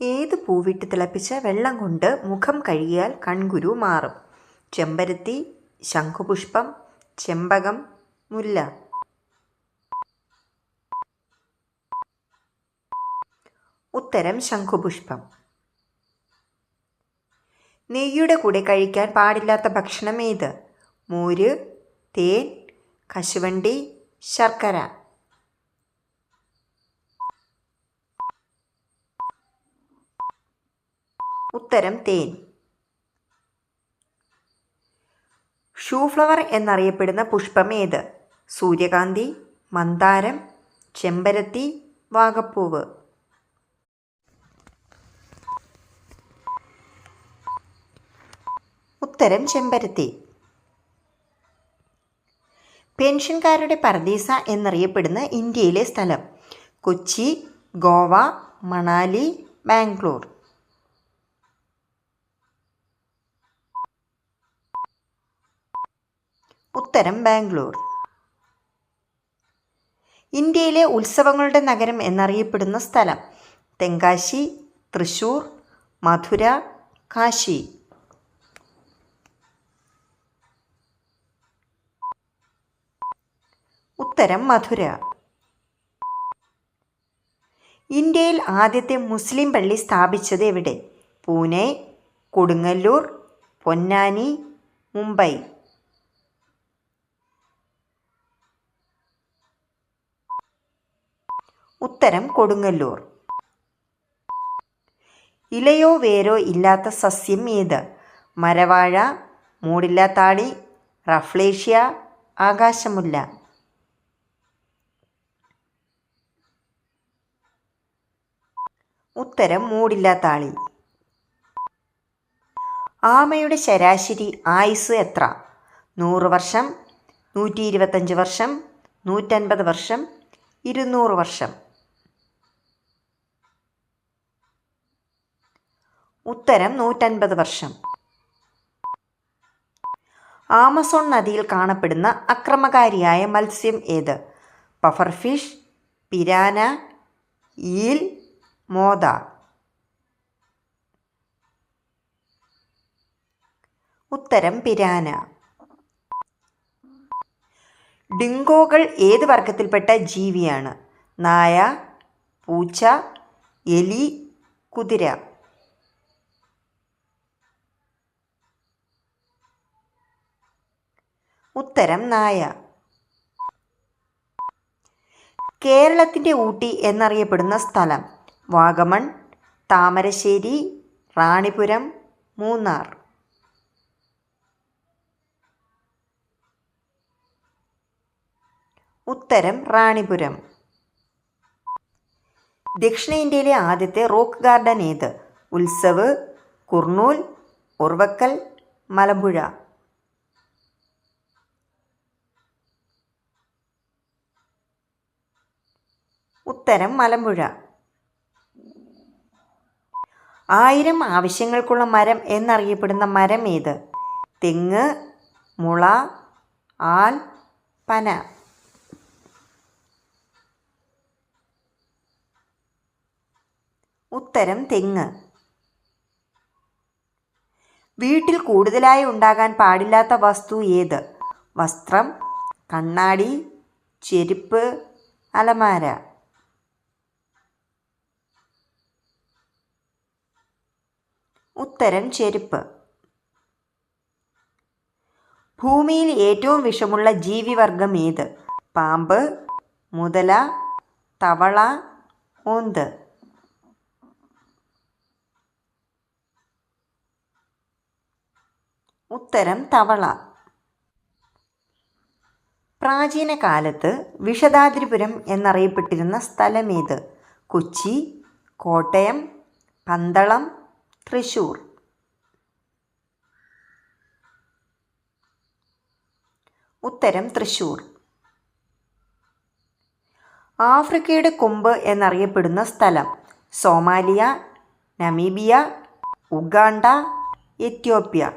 ഏത് പൂവിട്ട് തിളപ്പിച്ച വെള്ളം കൊണ്ട് മുഖം കഴുകിയാൽ കൺകുരു മാറും? ചെമ്പരത്തി ശംഖുപുഷ്പം ചെമ്പകം മുല്ല. ഉത്തരം ശംഖുപുഷ്പം. നെയ്യുടെ കൂടെ കഴിക്കാൻ പാടില്ലാത്ത ഭക്ഷണം ഏത്? മോര് തേൻ കശുവണ്ടി ശർക്കര. ഉത്തരം തേൻ. ഷൂ ഫ്ലവർ എന്നറിയപ്പെടുന്ന പുഷ്പം ഏത്? സൂര്യകാന്തി മന്ദാരം ചെമ്പരത്തി വാഗപ്പൂവ്. ഉത്തരം ചെമ്പരത്തി. പെൻഷൻകാരുടെ പർദീസ എന്നറിയപ്പെടുന്ന ഇന്ത്യയിലെ സ്ഥലം കൊച്ചി ഗോവ മണാലി ബാംഗ്ലൂർ. ഉത്തരം ബാംഗ്ലൂർ. ഇന്ത്യയിലെ ഉത്സവങ്ങളുടെ നഗരം എന്നറിയപ്പെടുന്ന സ്ഥലം തെങ്കാശി തൃശൂർ മധുര കാശി. ഉത്തരം മധുര. ഇന്ത്യയിൽ ആദ്യത്തെ മുസ്ലിം പള്ളി സ്ഥാപിച്ചത് എവിടെ? പൂനെ കൊടുങ്ങല്ലൂർ പൊന്നാനി മുംബൈ. ഉത്തരം കൊടുങ്ങല്ലൂർ. ഇലയോ വേരോ ഇല്ലാത്ത സസ്യം ഏത്? മരവാഴ മൂടില്ലാത്താളി റഫ്ലേഷ്യ ആകാശമുല്ല. ഉത്തരം മൂടില്ലാത്താളി. ആമയുടെ ശരാശരി ആയുസ് എത്ര? നൂറ് വർഷം നൂറ്റി ഇരുപത്തഞ്ച് വർഷം നൂറ്റൻപത് വർഷം ഇരുന്നൂറ് വർഷം. ഉത്തരം നൂറ്റൻപത് വർഷം. ആമസോൺ നദിയിൽ കാണപ്പെടുന്ന അക്രമകാരിയായ മത്സ്യം ഏത്? പഫർ ഫിഷ് പിരാന ഈൽ മോദ. ഉത്തരം പിരാന. ഡിങ്കോകൾ ഏത് വർഗത്തിൽപ്പെട്ട ജീവിയാണ്? നായ പൂച്ച എലി കുതിര. ഉത്തരം നായ. കേരളത്തിന്റെ ഊട്ടി എന്നറിയപ്പെടുന്ന സ്ഥലം വാഗമൺ താമരശ്ശേരി റാണിപുരം മൂന്നാർ. ഉത്തരം റാണിപുരം. ദക്ഷിണേന്ത്യയിലെ ആദ്യത്തെ റോക്ക് ഗാർഡൻ ഏത്? ഉത്സവ് കുർണൂൽ ഉർവക്കൽ മലമ്പുഴ. ഉത്തരം മലമ്പുഴ. ആയിരം ആവശ്യങ്ങൾക്കുള്ള മരം എന്നറിയപ്പെടുന്ന മരം ഏത്? തെങ്ങ് മുള ആൽ പന. ഉത്തരം തെങ്ങ്. വീട്ടിൽ കൂടുതലായി ഉണ്ടാകാൻ പാടില്ലാത്ത വസ്തു ഏത്? വസ്ത്രം കണ്ണാടി ചെരുപ്പ് അലമാര. ഉത്തരം ചെരുപ്പ്. ഭൂമിയിൽ ഏറ്റവും വിഷമുള്ള ജീവിവർഗം ഏത്? പാമ്പ് മുതല തവള ഓന്ത് ഉത്തരം തവള. പ്രാചീന കാലത്ത് വിഷദാദ്രിപുരം എന്നറിയപ്പെട്ടിരുന്ന സ്ഥലമേത് കൊച്ചി കോട്ടയം പന്തളം തൃശൂർ. ഉത്തരം തൃശൂർ. ആഫ്രിക്കയുടെ കൊമ്പ് എന്നറിയപ്പെടുന്ന സ്ഥലം സോമാലിയ നമീബിയ ഉഗാണ്ട എത്യോപ്യ.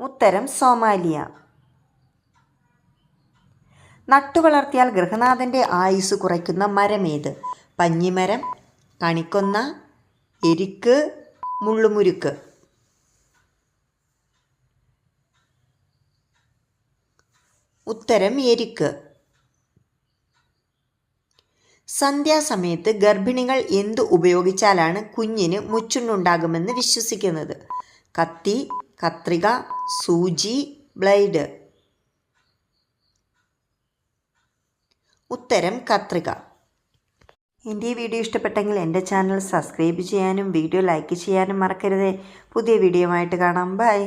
ഉത്തരം സോമാലിയ. നട്ടുവളർത്തിയാൽ ഗൃഹനാഥന്റെ ആയുസ് കുറയ്ക്കുന്ന മരമേത് പഞ്ഞിമരം കണിക്കൊന്ന എരിക്ക് മുള്ളുമുരുക്ക്. ഉത്തരം എരിക്ക്. സന്ധ്യാസമയത്ത് ഗർഭിണികൾ എന്ത് ഉപയോഗിച്ചാലാണ് കുഞ്ഞിന് മുച്ചുണ്ടുണ്ടാകുമെന്ന് വിശ്വസിക്കുന്നത്? കത്തി കത്രിക സൂചി ബ്ലേഡ്. ഉത്തരം കത്രിക. എന്റെ ഈ വീഡിയോ ഇഷ്ടപ്പെട്ടെങ്കിൽ എന്റെ ചാനൽ സബ്സ്ക്രൈബ് ചെയ്യാനും വീഡിയോ ലൈക്ക് ചെയ്യാനും മറക്കരുത്. പുതിയ വീഡിയോ ആയിട്ട് കാണാം. ബൈ.